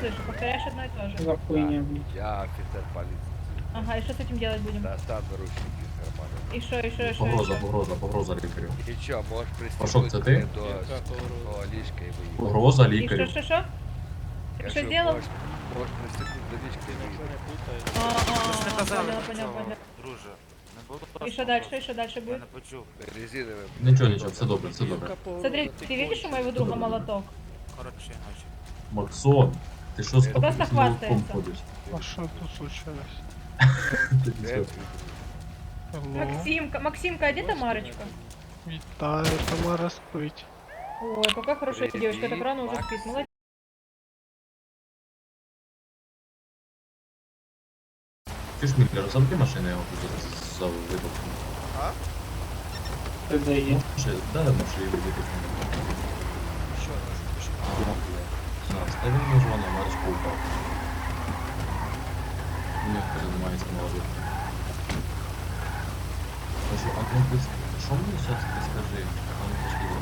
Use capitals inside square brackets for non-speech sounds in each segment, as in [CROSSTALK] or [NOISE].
слышу, повторяешь одно и то же. За хуйня, блядь. Я офицер полиции. Ага, и что с этим делать будем? Достав наручники из кармана. И что, и что, и что, и Погроза, что? погроза, погроза лікарю. І що, можеш Пошов, це пристегнути ти? мене до свого ліжка і виїхати. Погроза И что, лікарю. что, что? Я Що що, зробив? Можеш, можеш пристегнути до ліжка і виїхати. А, а, Ви ж не а, казали поняла, поняла, нічого, поняла. друже. Не було И что дальше, и что дальше Я будет? не почув. Резиновим. Нічого, нічого, все добре, все добре. Смотри, ты видишь у моего друга молоток? Коротше ночі. Максон, ти що з Просто папусом хвастається. ходиш? А що тут случилось? [LAUGHS] Ти Де що? ти? Алло, Максимка, Максимка, а где Тамарочка? вітаю, Тамара спить. Ой, какая хорошая Привет, девочка, так рано уже Макс. спит. Молодец. Ти ж Міклер, замки машини, я його тут за вибухом. Ти дає. Ще, дай на шиї вибити. А, ставим на жвано, Марочка упав. Ні, хто займається молодим. Кажу, а ну что мне що мені зараз ти скажи? А ну пошли.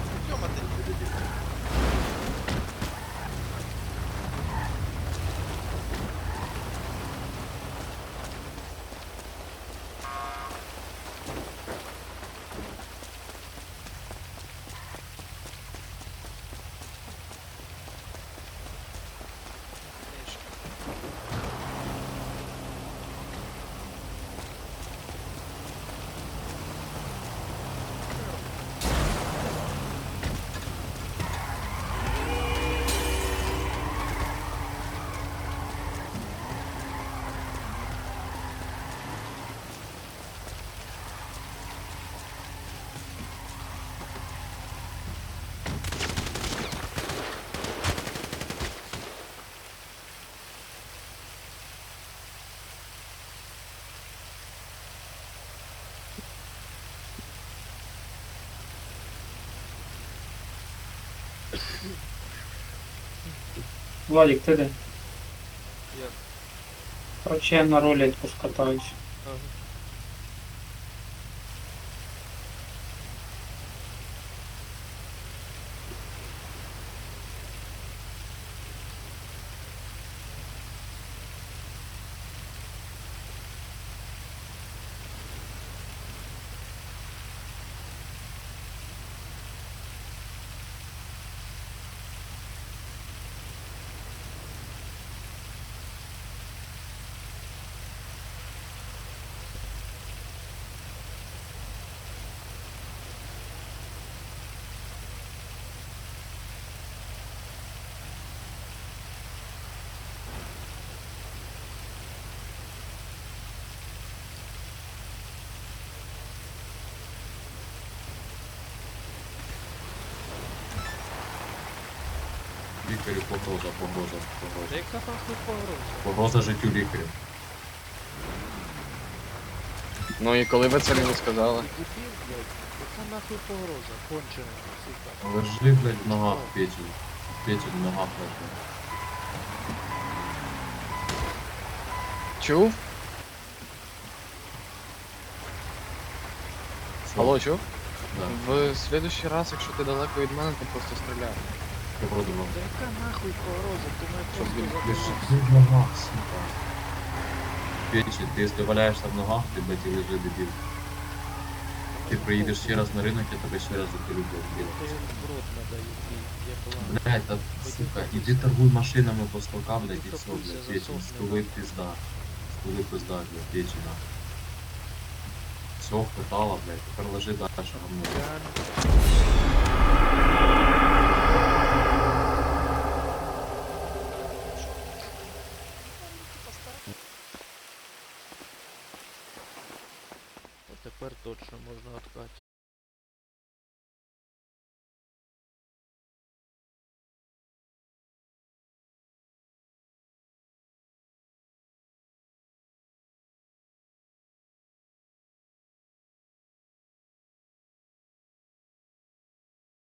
Владик, ти де? Я. Короче, я на рулетку скатаюсь. Лікарю погроза, погроза, погроза. Яка нахуй погроза? Погроза життю лікарю. Ну і коли ви це мені сказали? Дебіл, блядь, яка нахуй погроза? Кончена, сука. Лежи, блядь, в ногах печень. Печень в ногах лежить. Чув? Що? Алло, чув? Да, В следующий раз, якщо ти далеко від мене, то просто стріляй. Погроза вам. Та яка нахуй погроза? Ти мене просто в ногах, сука. Печень, ти якщо валяєшся в ногах, ти, блядь, і лежи дебіл. Ти приїдеш ще раз на ринок, я тебе ще раз є план. Блядь, та, сука, іди торгуй машинами по стокам, блядь, і все, блядь, печень, стули пизда. Стули пизда, блядь, печень, нахуй. Все, впитала, блядь, тепер лежи дальше, говно. Тепер точно можна откати.